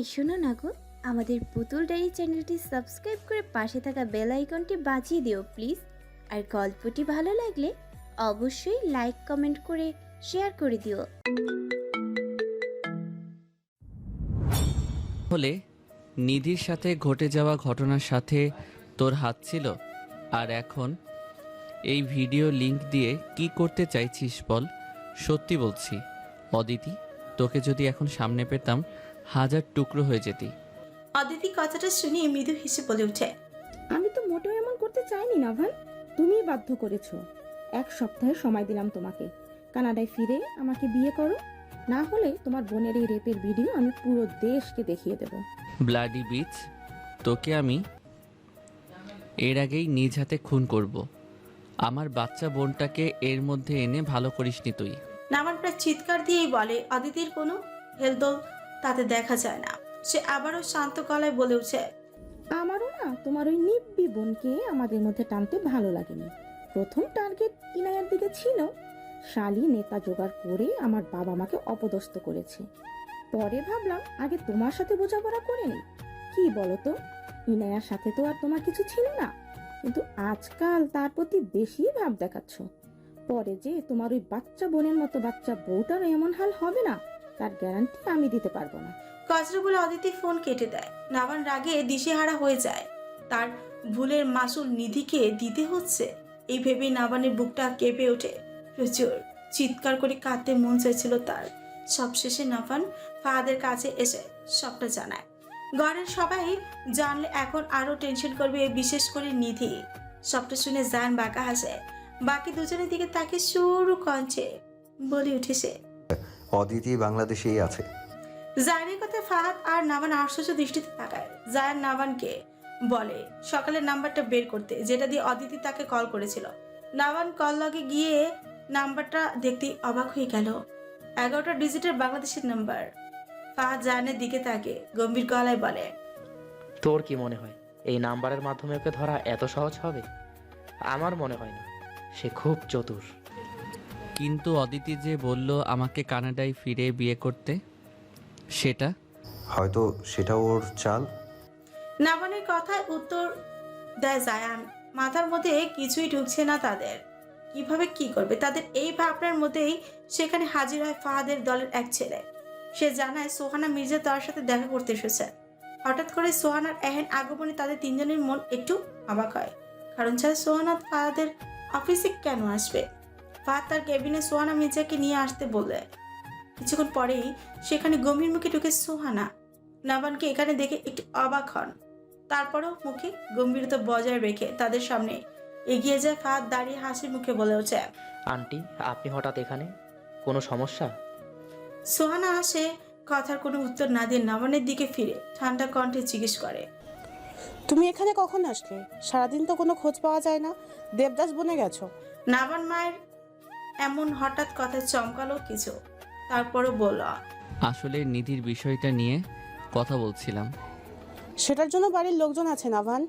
এই শোনো না গো, আমাদের পুতুল ডায়েরি চ্যানেলটি সাবস্ক্রাইব করে পাশে থাকা বেল আইকনটি বাজিয়ে দিও প্লিজ। আর গল্পটি ভালো লাগলে অবশ্যই লাইক, কমেন্ট করে শেয়ার করে দিও। হলে নিধির সাথে ঘটে যাওয়া ঘটনার সাথে তোর হাত ছিল, আর এখন এই ভিডিও লিংক দিয়ে কি করতে চাইছিস বল? সত্যি বলছি, অদিতি, তোকে যদি এখন সামনে পেতাম হাজার টুকরো হয়ে যেতি। অদিতি কথাটা শুনে মৃদু হেসে বলে ওঠে আমি তো মোটেও এমন করতে চাইনি না নাভান। তুমিই বাধ্য করেছ। এক সপ্তাহের সময় দিলাম তোমাকে। কানাডায় ফিরে আমাকে বিয়ে করো। না হলে তোমার বোনের এই রেপের ভিডিও আমি পুরো দেশকে দেখিয়ে দেব। ব্লাডি বিচ তোকে আমি এর আগেই নিজ হাতে খুন করব। আমার বাচ্চা বোনটাকে এর মধ্যে এনে ভালো করিসনি তুই। নামান প্রায় চিৎকার দিয়েই বলে অদিতির কোনো হেলদোল তাতে দেখা যায় না। সে আবারও শান্ত গলায় বলে উঠে, আমারও না তোমার ওই নিব্বি বোনকে আমাদের মধ্যে টানতে ভালো লাগেনি। প্রথম টার্গেট ইনায়ার দিকে ছিল। শালি নেতা জোগাড় করে আমার বাবা মাকে অপদস্থ করেছে। পরে ভাবলাম, আগে তোমার সাথে বোঝাপড়া করে নি কি বলো তো ইনায়ার সাথে তো আর তোমার কিছু ছিল না। কিন্তু আজকাল তার প্রতি বেশি ভাব দেখাচ্ছ। পরে যে তোমার ওই বাচ্চা বোনের মতো বাচ্চা বউটার এমন হাল হবে না? তার গ্যারান্টি আমি দিতে পারব না। কচরা বলে অদিতি ফোন কেটে দেয়। নামান রাগে দিশেহারা হয়ে যায়। তার ভুলের মাসুল নিধিকে দিতে হচ্ছে? এই ভেবে নাবানের বুকটা কেঁপে ওঠে। প্রচুর চিৎকার করে কাঁদতে মন চাইছিল তার। সবশেষে নাফান ফাহাদের কাছে এসে সবটা জানায়। ঘরের সবাই জানলে এখন আরও টেনশন করবে, বিশেষ করে নিধি। সবটা শুনে জান বাঁকা হাসে। বাকি দুজনের দিকে তাকে সরু কঞ্চে বলে উঠেছে অদিতি বাংলাদেশেই আছে। জায়নের কথা ফাহাদ আর নাবান আশ্চর্য দৃষ্টিতে তাকায়। জায়ান নাবানকে বলে সকালের নাম্বারটা বের করতে যেটা দিয়ে অদিতি তাকে কল করেছিল। নাবান কল লগে গিয়ে নাম্বারটা দেখতে অবাক হয়ে গেল। এগারোটা ডিজিটের বাংলাদেশের নাম্বার। ফাহাদ জায়ানের দিকে তাকে গম্ভীর গলায় বলে তোর কি মনে হয় এই নাম্বারের মাধ্যমে ওকে ধরা এত সহজ হবে? আমার মনে হয় না সে খুব চতুর। কিন্তু অদিতি যে বলল আমাকে কানাডায় ফিরে বিয়ে করতে সেটা? হয়তো সেটা ওর চাল? নাবানের কথায় উত্তর দেয় জায়ান। মাথার মধ্যে কিছুই ঢুকছে না তাদের। কীভাবে কি করবে? তাদের এই ভাবনার মধ্যেই সেখানে হাজির হয় ফাহাদের দলের এক ছেলে। সে জানায় সোহানা মির্জা তার সাথে দেখা করতে এসেছে। হঠাৎ করে সোহানার এহেন আগমনে তাদের তিনজনের মন একটু অবাক হয়। কারণ ছাড়া সোহানা ফাহাদের অফিসে কেন আসবে? ফাহাদ তার কেবিনে সোহানা মির্জাকে নিয়ে আসতে বললে কিছুক্ষণ পরেই সেখানে গম্ভীর মুখে ঢুকে সোহানা নাবানকে এখানে দেখে একটু অবাক হন। তারপরও মুখে গম্ভীরতা বজায় রেখে তাদের সামনে এগিয়ে যায় ফাঁদ দাঁড়িয়ে হাসি মুখে বলে ওঠে। আন্টি আপনি হঠাৎ এখানে? কোনো সমস্যা? সোহানা আসে কথার কোনো উত্তর না দিয়ে নাবানের দিকে ফিরে ঠান্ডা কণ্ঠে জিজ্ঞেস করে। তুমি এখানে কখন আসলে? সারাদিন তো কোনো খোঁজ পাওয়া যায় না। দেবদাস বনে গেছো। নাবান মায়ের এমন হঠাৎ কথায় চমকালো কিছু। তারপরও বলল আসলে নিধির বিষয়টা নিয়ে কথা বলছিলাম। সেটার জন্য বাড়ির লোকজন আছে নাভান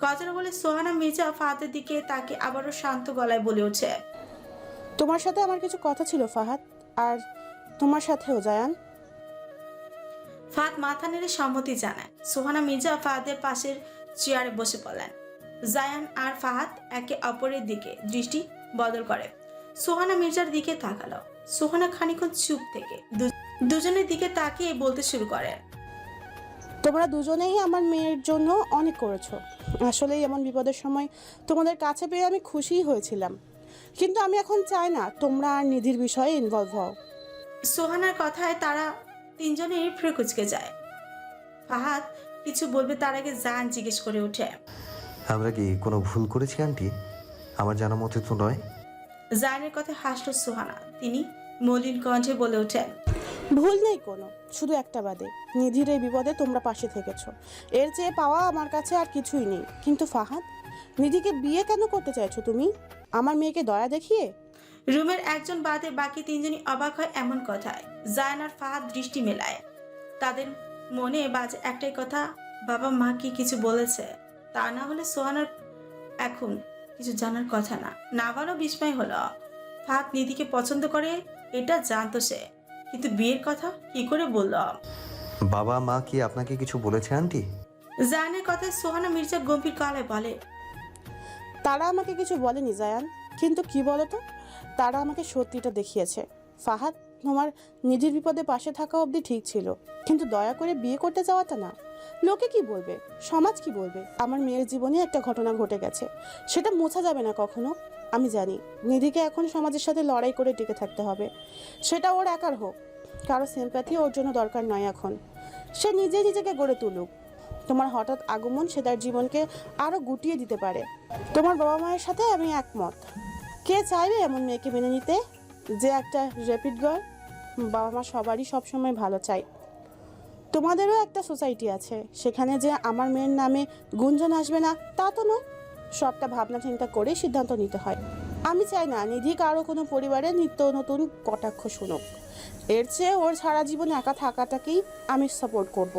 কথাটা বলে সোহানা মির্জা ফাহাদের দিকে তাকে আবারও শান্ত গলায় বলে ওঠে। তোমার সাথে আমার কিছু কথা ছিল ফাহাদ। আর তোমার সাথেও জায়ান। ফাহাদ মাথা নেড়ে সম্মতি জানায়। সোহানা মির্জা ফাহাদের পাশের চেয়ারে বসে পড়লেন। জায়ান আর ফাহাদ একে অপরের দিকে দৃষ্টি বদল করে। সোহানা মির্জার দিকে তাকালো। সোহানা খানিক্ষণ চুপ থেকে দু- দুজনের দিকে তাকিয়ে বলতে শুরু করে। তোমরা দুজনেই আমার মেয়ের জন্য অনেক করেছ। আসলেই এমন বিপদের সময় তোমাদের কাছে পেয়ে আমি খুশিই হয়েছিলাম। কিন্তু আমি এখন চাই না তোমরা আর নিধির বিষয়ে ইনভলভ হও। সোহানার কথায় তারা তিনজনেই ফ্রেকুচকে যায়। ফাহাদ কিছু বলবে তার আগে জায়ান জিজ্ঞেস করে ওঠে। আমরা কি কোনো ভুল করেছি আন্টি? আমার জানা মতে তো নয়। জায়ানের কথা হাসলো সোহানা। তিনি মলিন কণ্ঠে বলে ওঠেন ভুল নেই কোনো শুধু একটা বাদে। নিধির এই বিপদে তোমরা পাশে থেকেছো। এর চেয়ে পাওয়া আমার কাছে আর কিছুই নেই। কিন্তু ফাহাদ নিধিকে বিয়ে কেন করতে চাইছো তুমি? আমার মেয়েকে দয়া দেখিয়ে? রুমের একজন বাদে বাকি তিনজনই অবাক হয় এমন কথায়। জায়ান আর ফাহাদ দৃষ্টি মেলায়। তাদের মনে বাজে একটাই কথা বাবা মা কি কিছু বলেছে? তা না হলে সোহানার এখন কিছু জানার কথা না। নাবারও বিস্ময় হলো। ফাহাদ নিধিকে পছন্দ করে এটা জানতো সে। কিন্তু বিয়ের কথা কি করে বলল? বাবা মা কি আপনাকে কিছু বলেছে আন্টি? জায়ানের কথায় সোহানা মির্জা গম্ভীর কালে বলে। তারা আমাকে কিছু বলেনি জায়ান। কিন্তু কি বলতো? তারা আমাকে সত্যিটা দেখিয়েছে। ফাহাদ তোমার নিজের বিপদে পাশে থাকা অবধি ঠিক ছিল। কিন্তু দয়া করে বিয়ে করতে যাওয়াটা না। লোকে কি বলবে? সমাজ কি বলবে? আমার মেয়ের জীবনে একটা ঘটনা ঘটে গেছে। সেটা মোছা যাবে না কখনো? আমি জানি। নিধিকে এখন সমাজের সাথে লড়াই করে টিকে থাকতে হবে। সেটা ওর একার হোক। কারও সিম্প্যাথি ওর জন্য দরকার নয় এখন। সে নিজে নিজেকে গড়ে তুলুক। তোমার হঠাৎ আগমন সে তার জীবনকে আরও গুটিয়ে দিতে পারে। তোমার বাবা মায়ের সাথে আমি একমত। কে চাইবে এমন মেয়েকে মেনে নিতে? যে একটা র্যাপিড গার্ল বাবা মা সবারই সবসময় ভালো চাই তোমাদেরও একটা সোসাইটি আছে। সেখানে যে আমার মেয়ের নামে গুঞ্জন আসবে না, তা তো নয়। সবটা ভাবনা চিন্তা করে সিদ্ধান্ত নিতে হয়। আমি চাই না নিধি কারও কোনো পরিবারে নিত্য নতুন কটাক্ষ শুনুক। এর চেয়ে ওর সারা জীবন একা থাকাটাকেই আমি সাপোর্ট করব।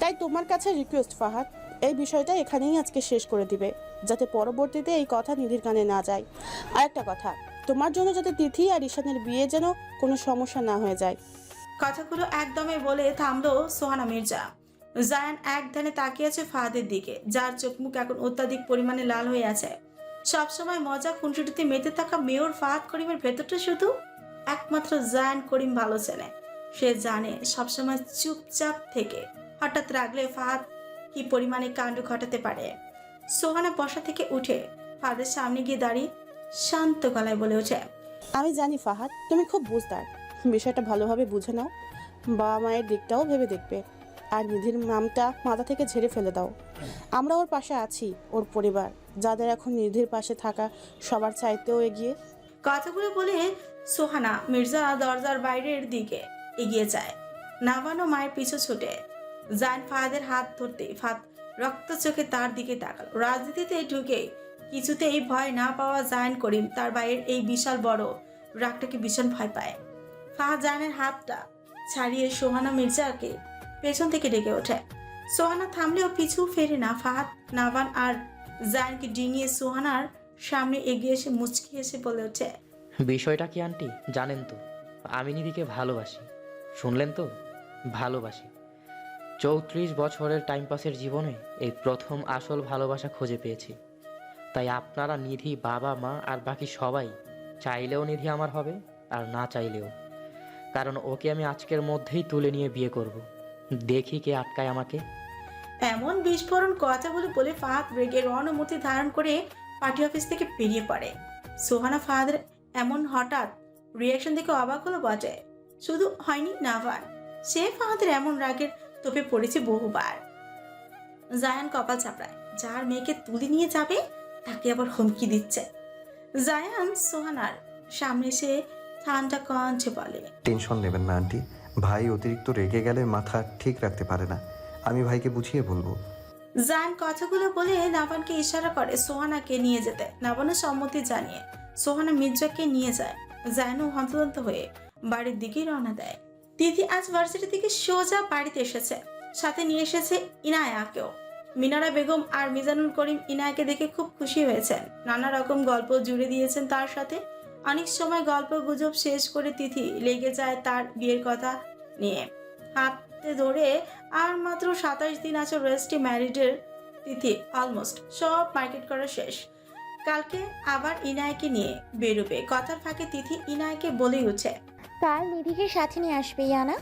তাই তোমার কাছে রিকোয়েস্ট ফাহাদ। এই বিষয়টা এখানেই আজকে শেষ করে দিবে, যাতে পরবর্তীতে এই কথা নিধির কানে না যায়। আর একটা কথা, তোমার জন্য যাতে তিথি আর ঈশানের বিয়ে যেন কোনো সমস্যা না হয়ে যায় কথাগুলো একদমে বলে থামলো সোহানা মির্জা। জায়ান এক ধ্যানে তাকিয়ে আছে ফাহাদের দিকে, যার চোখ মুখ এখন অত্যাধিক পরিমাণে লাল হয়ে আছে। সবসময় মজা খুনসুটিতে মেতে থাকা মেয়র ফাহাদ করিমের ভেতরটা শুধু একমাত্র জায়ান করিম ভালো চেনে। সে জানে সবসময় চুপচাপ থেকে, হঠাৎ রাগলে ফাহাদ কি পরিমাণে কাণ্ড ঘটাতে পারে। সোহানা বসা থেকে উঠে ফাহাদের সামনে গিয়ে দাঁড়িয়ে শান্ত গলায় বলে ওঠে, আমি জানি ফাহাদ, তুমি খুব বুঝদার। বিষয়টা ভালোভাবে বুঝে নাও। বাবা মায়ের দিকটাও ভেবে দেখবে। আর নিধির নামটা মাথা থেকে ঝেড়ে ফেলে দাও। আমরা ওর পাশে আছি, ওর পরিবার। যাদের এখন নিধির পাশে থাকা সবার চাইতেও এগিয়ে। কথাগুলো বলে সোহানা মির্জা দরজার বাইরের দিকে এগিয়ে যায়। নাবানো মায়ের পিছু ছুটে। জান ফাহাদের হাত ধরতে ফাত রক্ত চোখে তার দিকে তাকাল। রাজনীতিতে ঢুকে কিছুতেই ভয় না পাওয়া জায়ন করিম তার বাইরের এই বিশাল বড় রাগটাকে ভীষণ ভয় পায়। ফাহাদ জায়নের হাতটা ছাড়িয়ে সোহানা মির্জাকে পেছন থেকে ডেকে ওঠে। সোহানা থামলেও পিছু ফেরে না ফাহাদ নাবান আর জায়নকে ডিঙিয়ে সোহানার সামনে এগিয়ে এসে মুচকি এসে বলে ওঠে, বিষয়টা কি আন্টি? জানেন তো, আমি নিধিকে ভালোবাসি। শুনলেন তো? ভালোবাসি। চৌত্রিশ বছরের টাইম পাসের জীবনে এই প্রথম আসল ভালোবাসা খুঁজে পেয়েছি। তাই আপনারা নিধি বাবা, মা আর বাকি সবাই চাইলেও নিধি আমার হবে আর না চাইলেও। কারণ ওকে আমি আজকের মধ্যেই তুলে নিয়ে বিয়ে করব। দেখি কে আটকায় আমাকে। এমন বিস্ফোরণ কথা বলে বলে ফাহাদ রেগে রণমূর্তি ধারণ করে পার্টি অফিস থেকে বেরিয়ে পড়ে। সোহানা ফাহাদের এমন হঠাৎ রিয়াকশন দেখে অবাক হলো বটে। শুধু হয়নি নাভান সে ফাহাদের এমন রাগের তোপে পড়েছে বহুবার। জায়ান কপাল চাপড়ায়, যার মেয়েকে তুলে নিয়ে যাবে তাকে আবার হুমকি দিচ্ছে। জায়ান সোহানার সামনে এসে ঠান্ডা কণ্ঠে বলে। টেনশন নেবেন না আন্টি। ভাই অতিরিক্ত রেগে গেলে মাথা ঠিক রাখতে পারে না। আমি ভাইকে বুঝিয়ে বলব। জান কথাগুলো বলে নাবানকে ইশারা করে সোহানাকে নিয়ে যেতে। নাবানের সম্মতি জানিয়ে সোহানা মির্জাকে নিয়ে যায়। জায়নও হন্তদন্ত হয়ে বাড়ির দিকে রওনা দেয়। দিদি আজ ভার্সিটি থেকে সোজা বাড়িতে এসেছে। সাথে নিয়ে এসেছে ইনায়াকেও। মিনারা বেগম আর মিজানুল করিম ইনায়াকে দেখে খুব খুশি হয়েছেন। নানা রকম গল্প জুড়ে দিয়েছেন তার সাথে। অনেক সময় গল্প গুজব শেষ করে তিথি লেগে যায় তার বিয়ের কথা নিয়ে। হাতে ধরে আর মাত্র সাতাশ দিন আছে রেস্টি ম্যারিডের তিথি অলমোস্ট সব মার্কেট করা শেষ। কালকে আবার ইনায়কে নিয়ে বেরোবে। কথার ফাঁকে তিথি ইনায়কে বলেই উঠে কাল নিধিকে সাথে নিয়ে আসবে ইয়ানা।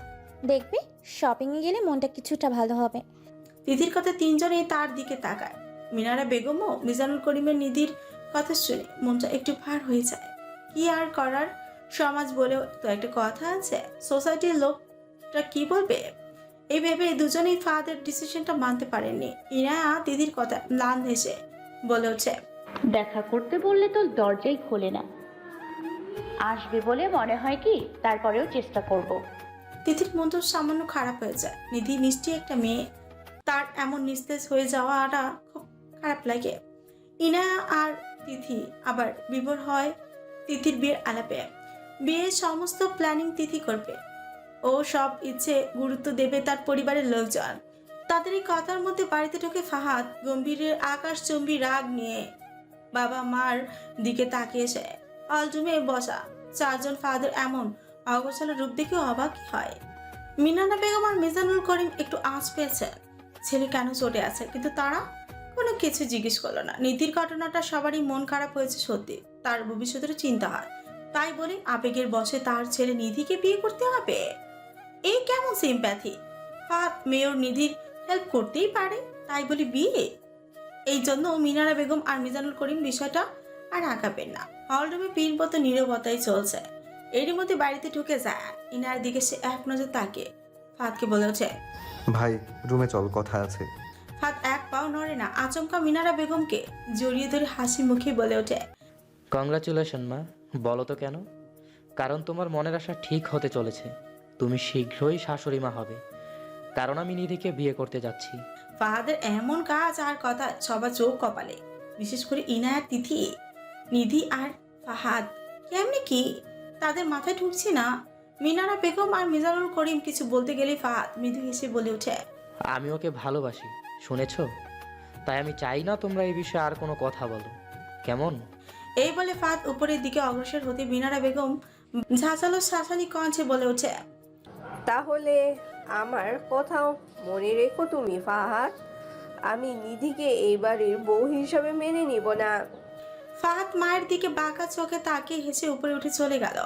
দেখবে শপিংয়ে গেলে মনটা কিছুটা ভালো হবে। তিথির কথা তিনজনেই তার দিকে তাকায়। মিনারা বেগমও মিজানুল করিমের নিধির কথা শুনে মনটা একটু ভার হয়ে যায়। কি আর করার? সমাজ বলেও তো একটা কথা আছে। সোসাইটির লোকটা কি বলবে? এই ভেবে দুজনেই ফাদের ডিসিশনটা মানতে পারেননি। ইনায়া দিদির কথা লান হেসে বলে ওঠে। দেখা করতে বললে তো দরজাই খোলে না। আসবে বলে মনে হয় কি তারপরেও চেষ্টা করব। তিথির মনটা সামান্য খারাপ হয়ে যায়। নিধি মিষ্টি একটা মেয়ে। তার এমন নিস্তেজ হয়ে যাওয়াটা খুব খারাপ লাগে। ইনা আর তিথি আবার বিভোর হয় তিথির বিয়ের আলাপে। বিয়ের সমস্ত প্ল্যানিং তিথি করবে। ও সব ইচ্ছে গুরুত্ব দেবে তার পরিবারের লোকজন। তাদের এই কথার মধ্যে বাড়িতে ঢোকে ফাহাদ। গম্ভীরের আকাশচম্বী রাগ নিয়ে বাবা মার দিকে তাকিয়ে তাকিয়েছে অলজুমে বসা। চারজন ফাদার এমন অগোছালো রূপ দেখে অবাক হয়। মিনানা বেগম আর মিজানুল করিম একটু আঁচ পেয়েছে। ছেলে কেন চটে আছে? কিন্তু তারা কোনো কিছু জিজ্ঞেস করল না। নীতির ঘটনাটা সবারই মন খারাপ হয়েছে সত্যি। তার ভবিষ্যতের চিন্তা হয়। তাই বলে আবেগের বসে তার ছেলে নিধিকে বিয়ে করতে হবে। এই কেমন সিম্প্যাথি ফাত মেয়র নিধির হেল্প করতেই পারে তাই বলে বিয়ে? এই জন্য মিনারা বেগম আর মিজানুল করিম বিষয়টা আর আঁকাবেন না। হলরুমে পিনপত নীরবতাই চলছে। এরই মধ্যে বাড়িতে ঢুকে যায়। ইনার দিকে সে এক নজর তাকে। ফাতকে বলে ওঠে ভাই রুমে চল কথা আছে। ফাত এক পাও নড়ে না আচমকা মিনারা বেগমকে জড়িয়ে ধরে হাসি মুখে বলে ওঠে কংগ্রাচুলেশন মা। বলো তো কেন? কারণ তোমার মনের আশা ঠিক হতে চলেছে। তুমি শীঘ্রই শাশুড়ি মা হবে। কারণ আমি নিধিকে বিয়ে করতে যাচ্ছি। ফাহাদের এমন কাজ আর কথা সবার চোখ কপালে। বিশেষ করে ইনায়ার তিথি। নিধি আর ফাহাদ কেমনি কি? তাদের মাথায় ঢুকছে না। মিনারা বেগম আর মিজানুল করিম কিছু বলতে গেলে ফাহাদ মৃদু হেসে বলে ওঠে। আমি ওকে ভালোবাসি শুনেছো? তাই আমি চাই না তোমরা এই বিষয়ে আর কোনো কথা বলো। কেমন? এই বলে ফাহাদ উপরের দিকে অগ্রসর হতে মিনারা বেগম ঝাঁঝালো শাসানি কঞ্চে বলে ওঠে তাহলে আমার কথাও মনে রেখো তুমি ফাহাদ। আমি নিধিকে এই বাড়ির বউ হিসাবে মেনে নিব না। ফাহাদ মায়ের দিকে বাঁকা চোখে তাকিয়ে হেসে উপরে উঠে চলে গেল।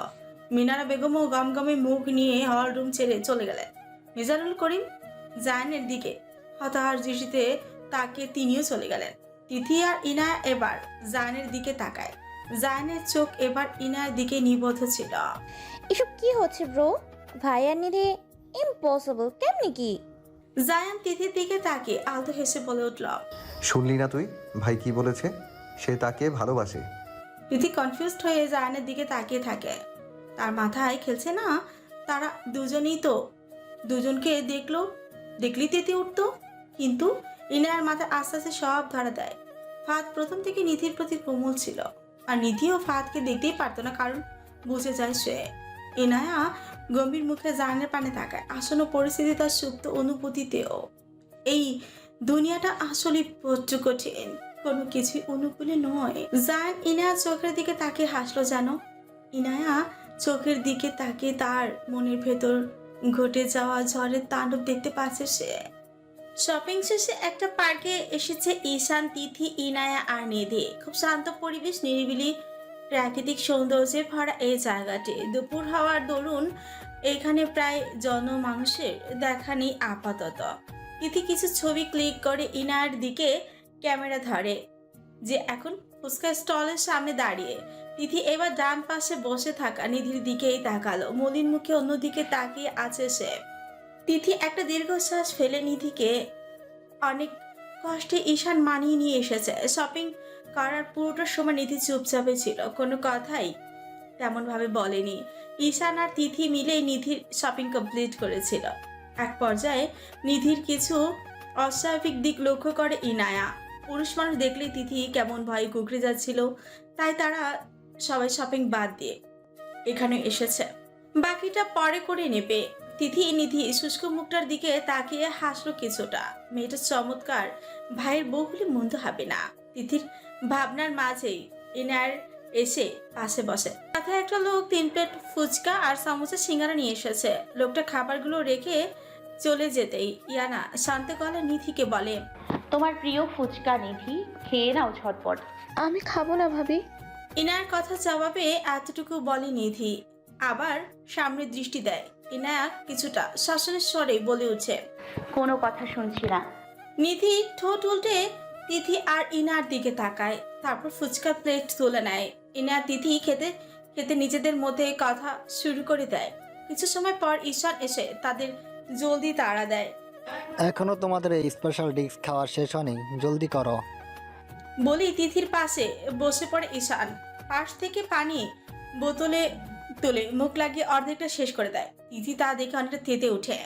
মিনারা বেগমও গমগমে মুখ নিয়ে হল রুম ছেড়ে চলে গেলেন। মিজানুল করিম জায়নের দিকে হতাহার দৃষ্টিতে তাকে তিনিও চলে গেলেন। তিথি আর ইনায়া এবার জায়নের দিকে তাকায়। জায়নের চোখ এবার ইনার দিকে নিবদ্ধ ছিল। এসব কি হচ্ছে ব্রো? ভাই আর নিধি ইম্পসিবল কেমনি কি? জায়ান তিথির দিকে তাকিয়ে আলতো হেসে বলে উঠল শুনলি না তুই? ভাই কি বলেছে? সে তাকে ভালোবাসে। তিথি কনফিউজড হয়ে জায়ানের দিকে তাকিয়ে থাকে। তার মাথায় খেলছে না তারা দুজনেই তো। দুজনকে দেখল দেখলি তেতে উঠতো? কিন্তু ইনার মাথায় আস্তে আস্তে সব ধরা দেয়। ফাদ প্রথম থেকে নিধির প্রতি কোমল ছিল। আর নিধিও ফাদকে দেখতেই পারতো না, কারণ বুঝে যায় সে। ইনায়া গম্ভীর মুখে জানের পানে তাকায়। আসন্ন পরিস্থিতি তার সুপ্ত অনুভূতিতেও। এই দুনিয়াটা আসলে বড্ড কঠিন কোনো কিছুই অনুকূলে নয়। জান ইনায়া চোখের দিকে তাকে হাসলো জানো ইনায়া চোখের দিকে তাকে তার মনের ভেতর ঘটে যাওয়া ঝড়ের তাণ্ডব দেখতে পাচ্ছে সে। শপিং শেষে একটা পার্কে এসেছে ঈশান, তিথি, ইনায়া আর নিধি খুব শান্ত পরিবেশ, নিরিবিলি প্রাকৃতিক সৌন্দর্যে ভরা এই জায়গাটি। দুপুর হওয়ার দরুন এখানে প্রায় জনমানুষের দেখা নেই আপাতত। তিথি কিছু ছবি ক্লিক করে ইনায়ার দিকে ক্যামেরা ধরে, যে এখন ফুচকা স্টলের সামনে দাঁড়িয়ে। তিথি এবার ডান পাশে বসে থাকা নিধির দিকেই তাকালো। মলিন মুখে অন্যদিকে তাকিয়ে আছে সে। তিথি একটা দীর্ঘশ্বাস ফেলে নিধিকে অনেক কষ্টে ঈশান মানিয়ে নিয়ে এসেছে। শপিং করার পুরোটা সময় নিধি চুপচাপে ছিল। কোনো কথাই তেমনভাবে বলেনি। ঈশান আর তিথি মিলেই নিধির শপিং কমপ্লিট করেছিল। এক পর্যায়ে নিধির কিছু অস্বাভাবিক দিক লক্ষ্য করে ইনায়া। পুরুষ মানুষ দেখলে তিথি কেমন ভয়ে কুকড়ে যাচ্ছিল, তাই তারা সবাই শপিং বাদ দিয়ে এখানে এসেছে। বাকিটা পরে করে নেবে। তিথি নিধি শুষ্ক মুখটার দিকে তাকিয়ে হাসলো কিছুটা। মেয়েটা চমৎকার। ভাইয়ের বউ হলে মন্দ হবে না। তিথির ভাবনার মাঝেই এনার এসে পাশে বসে। মাথায় একটা লোক তিন প্লেট ফুচকা আর সামোসা সিঙ্গারা নিয়ে এসেছে। লোকটা খাবারগুলো রেখে চলে যেতেই ইয়ানা শান্ত গলা নিধিকে বলে তোমার প্রিয় ফুচকা নিধি খেয়ে নাও ঝটপট। আমি খাব না ভাবি। ইনার কথা জবাবে এতটুকু বলে নিধি। আবার সামনে দৃষ্টি দেয়। ইনায়া কিছুটা শাসনের স্বরে বলে উঠছে কোনো কথা শুনছি না। নিধি ঠোঁট উল্টে তিথি আর ইনার দিকে তাকায় তারপর ফুচকার প্লেট তুলে নেয়। ইনার তিথি খেতে খেতে নিজেদের মধ্যে কথা শুরু করে দেয়। কিছু সময় পর ঈশান এসে তাদের জলদি তাড়া দেয়। এখনও তোমাদের এই স্পেশাল ডিশ খাওয়ার শেষ হয়নি জলদি করো। বলি তিথির পাশে বসে পড়ে ঈশান। পাশ থেকে পানি বোতলে তুলে মুখ লাগিয়ে অর্ধেকটা শেষ করে দেয়। তিথি তা দেখে অনেকটা তেতে উঠে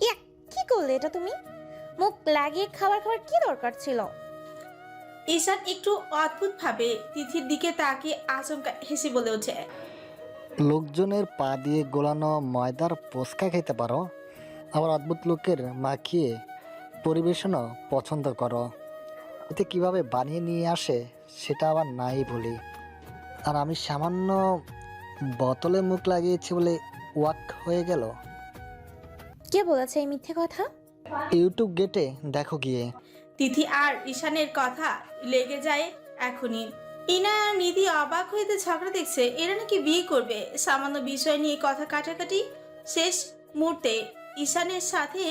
ইয়া কি করলে এটা তুমি? মুখ লাগিয়ে খাবার খাবার কি দরকার ছিল? ঈশান একটু অদ্ভুত ভাবে তিথির দিকে তাকিয়ে আচমকা হেসে বলে ওঠে। লোকজনের পা দিয়ে গোলানো ময়দার পোস্কা খেতে পারো। আবার অদ্ভুত লোকের মাখিয়ে পরিবেশনও পছন্দ করো। এতে কীভাবে বানিয়ে নিয়ে আসে সেটা আবার নাই বলি। আর আমি সামান্য বোতলে মুখ লাগিয়েছি বলে ওয়াক হয়ে গেল? কে বলেছে এই মিথ্যে কথা? ইউটিউব গেটে দেখো গিয়ে। তিথি আর ঈশানের কথা লেগে যায় এখনই। ইনা আর নিধি অবাক হইতে ঝগড়া দেখছে এরা নাকি বিয়ে করবে? সামান্য বিষয় নিয়ে কথা কাটাকাটি শেষ মুহূর্তে ঈশানের সাথে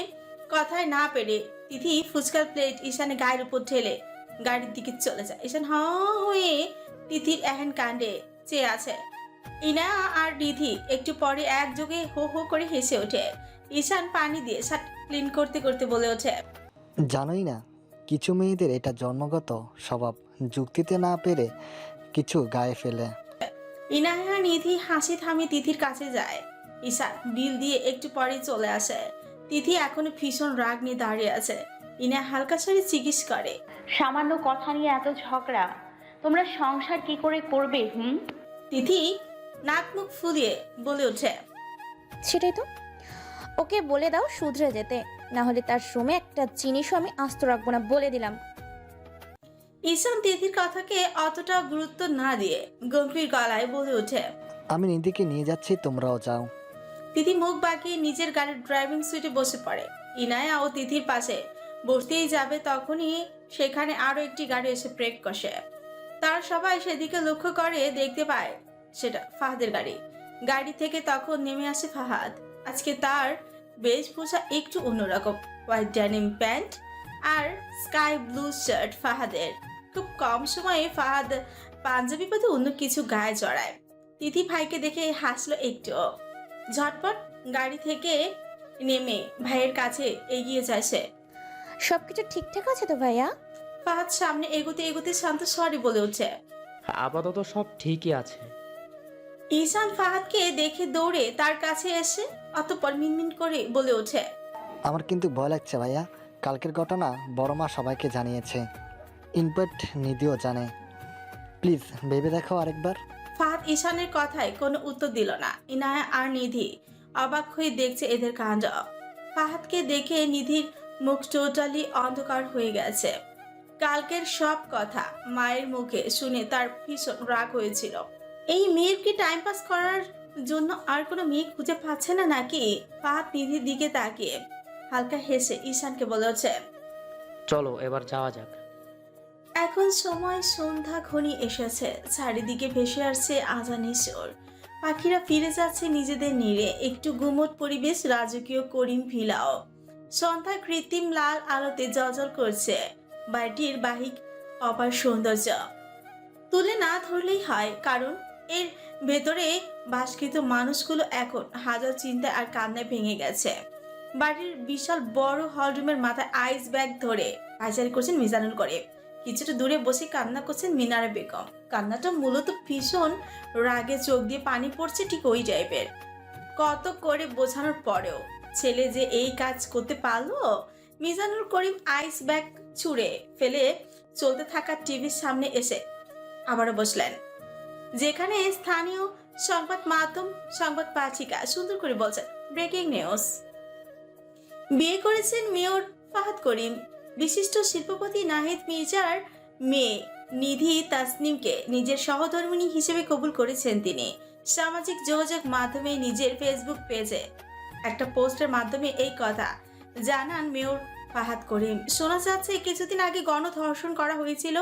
কথায় না পেরে তিথি ফুচকার প্লেট ঈশানের গায়ের উপর ঠেলে গাড়ির দিকে চলে যায়। ঈশান হ হয়ে তিথির এহেন কাণ্ডে চেয়ে আছে। ইনা আর নিধি একটু পরে একযোগে হো হো করে হেসে ওঠে। ঈশান পানি দিয়ে শার্ট ক্লিন করতে করতে বলে ওঠে। জানোই না কিছু মেয়েদের এটা জন্মগত স্বভাব যুক্তিতে না পেরে কিছু গায়ে ফেলে। ইনায়া নিধি হাসি থামিয়ে তিথির কাছে যায়। ঈশান বিল দিয়ে একটু পরে চলে আসে। তিথি এখনও ভীষণ রাগ নিয়ে দাঁড়িয়ে আছে। ইনা হালকা স্বরে জিজ্ঞেস করে সামান্য কথা নিয়ে এত ঝগড়া তোমরা সংসার কি করে করবে হুম? তিথি নাক মুখ ফুলিয়ে বলে ওঠে। সেটাই তো। ওকে বলে দাও শুধরে যেতে। না হলে তার রুমে একটা জিনিসও আমি আস্ত রাখব না বলে দিলাম। ঈশান তিথির কথাকে অতটা গুরুত্ব না দিয়ে গম্ভীর গলায় বলে ওঠে। আমি নিধিকে নিয়ে যাচ্ছি তোমরাও যাও। তিথি মুখ বাঁকিয়ে নিজের গাড়ির ড্রাইভিং সিটে বসে পড়ে। ইনায়া ও তিথির পাশে বসতেই যাবে তখনই সেখানে আরও একটি গাড়ি এসে ব্রেক কষে। তার সবাই সেদিকে লক্ষ্য করে দেখতে পায় সেটা ফাহাদের গাড়ি। গাড়ি থেকে তখন নেমে আসে ফাহাদ। আজকে তার বেশভূষা একটু অন্যরকম হোয়াইট ড্যানিম প্যান্ট আর স্কাই ব্লু শার্ট ফাহাদের। খুব কম সময়ে ফাহাদ পাঞ্জাবি পথে অন্য কিছু গায়ে জড়ায়। তিথি ভাইকে দেখে হাসলো একটুও। ঝটপট গাড়ি থেকে নেমে ভাইয়ের কাছে এগিয়ে যায় সে। সবকিছু ঠিকঠাক আছে তো ভাইয়া? ফাহাদ সামনে এগোতে এগোতে শান্ত সরি বলে উঠছে আপাতত সব ঠিকই আছে। ঈশান ফাহাদকে দেখে দৌড়ে তার কাছে এসে অতপর মিনমিন করে বলে ওঠে। আমার কিন্তু ভয় লাগছে ভাইয়া। কালকের ঘটনা বড় মা সবাইকে জানিয়েছে। ইনপ্যাক্ট নিধিও জানে। প্লিজ ভেবে দেখো আরেকবার। ফাহাদ ঈশানের কথায় কোনো উত্তর দিল না। ইনায়া আর নিধি অবাক হয়ে দেখছে এদের কাণ্ড। ফাহাদকে দেখে নিধির মুখ টোটালি অন্ধকার হয়ে গেছে। কালকের সব কথা মায়ের মুখে শুনে তার ভীষণ রাগ হয়েছিল। এই মেয়ের কি টাইম পাস করার জন্য আর কোনো মেয়ে খুঁজে পাচ্ছে না নাকি? ফাহাদ নিধির দিকে তাকিয়ে হালকা হেসে ঈশানকে বলেছে চলো এবার যাওয়া যাক। এখন সময় সন্ধ্যা ঘনি এসেছে। চারিদিকে ভেসে আসছে আজানি পাখিরা ফিরে যাচ্ছে নিজেদের নীড়ে। একটু গুমট পরিবেশ রাজকীয় করিম ভিলাও। সন্ধ্যা কৃত্রিম লাল আলোতে জজল করছে। বাড়িটির বাহিক অপার সৌন্দর্য। তুলে না ধরলেই হয় কারণ এর ভেতরে বাসকৃত মানুষগুলো এখন হাজার চিন্তায় আর কান্নায় ভেঙে গেছে। বাড়ির বিশাল বড় হলরুমের মাথায় আইস ব্যাগ ধরে পায়চারি করছেন মিজানুল করে কিছুটা দূরে বসে কান্না করছেন মিনারা বেগম। কান্নাটা মূলত ভীষণ রাগে চোখ দিয়ে পানি পড়ছে ঠিক ওই টাইপের। কত করে বোঝানোর পরেও ছেলে যে এই কাজ করতে পারল? মিজানুল করিম আইস ব্যাগ ছুঁড়ে ফেলে চলতে থাকা টিভির সামনে এসে আবারও বসলেন। যেখানে স্থানীয় সংবাদ মাধ্যম, সংবাদ পাচিকা সুন্দর করে বলছেন ব্রেকিং নিউজ বিয়ে করেছেন মেয়র ফাহাদ করিম। বিশিষ্ট শিল্পপতি নাহিদ মির্জার মেয়ে নিধি তাসনিমকে নিজের সহধর্মিণী হিসেবে কবুল করেছেন তিনি। সামাজিক যোগাযোগ মাধ্যমে নিজের ফেসবুক পেজে একটা পোস্টের মাধ্যমে এই কথা জানান মেয়র ফাহাদ করিম। শোনা যাচ্ছে, কিছুদিন আগে গণধর্ষণ করা হয়েছিল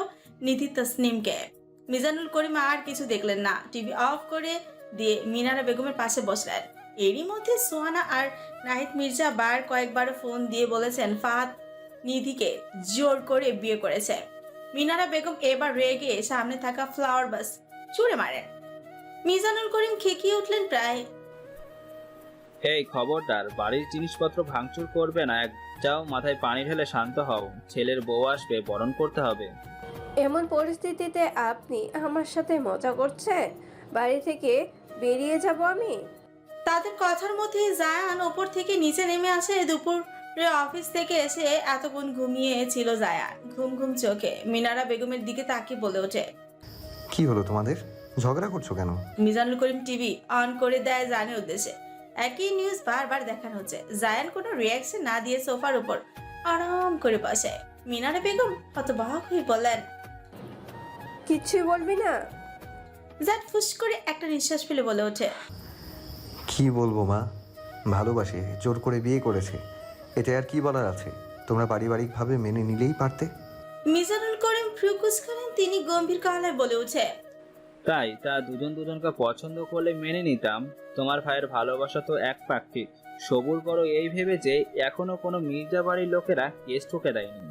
নিধি তাসনিমকে। মিজানুল করিম আর কিছু দেখলেন না। টিভি অফ করে দিয়ে মিনারা বেগমের পাশে বসলেন। এরই মধ্যে সোহানা আর নাহিদ মির্জা বার কয়েকবার ফোন দিয়ে বলেছেন, ফাহাদ নিধিকে জোর করে বিয়ে করেছে। মিনারা বেগম এবার রেগে সামনে থাকা ফ্লাওয়ার বাস ছুঁড়ে মারেন। মিজানুল করিম খেকিয়ে উঠলেন প্রায় এই খবরদার, বাড়ির জিনিসপত্র ভাঙচুর করবে না, এক যাও মাথায় পানি ঢেলে শান্ত হও। ছেলের বউ আসবে, বরণ করতে হবে। এমন পরিস্থিতিতে আপনি আমার সাথে মজা করছেন? বাড়ি থেকে বেরিয়ে যাব আমি? তাদের কথার মধ্যে জায়ান ওপর থেকে নিচে নেমে আসে দুপুরে অফিস থেকে এসে এতক্ষণ ঘুমিয়ে ছিল জায়ান। ঘুম ঘুম চোখে। মিনারা বেগমের দিকে তাকিয়ে বলে ওঠে কি হলো তোমাদের? ঝগড়া করছ কেন? মিজানুল করিম টিভি অন করে দেয় জানের উদ্দেশ্যে। একই নিউজ বারবার দেখানো হচ্ছে। জায়ান কোনো রিয়াকশন না দিয়ে সোফার উপর আরাম করে বসে। মিনারা বেগম হতবাক হয়ে বললেন কিচ্ছুই বলবি না? জান ফুস করে একটা নিঃশ্বাস ফেলে বলে ওঠে। কি বলব মা? ভালোবাসে জোর করে বিয়ে করেছে। এতে আর কি বলার আছে? তোমরা পারিবারিকভাবে মেনে নিলেই পারতে। মিজানুল করিম ফ্রুকুস করেন তিনি গম্ভীর গলায় বলে ওঠে। তাই তা দুজন দুজনকে পছন্দ করলে মেনে নিতাম। তোমার ভাইয়ের ভালোবাসা তো এক পাক্ষিক। সবুর করো এই ভেবে যে এখনও কোনো মির্জা বাড়ির লোকেরা কেস ঠুকে দেয়নি।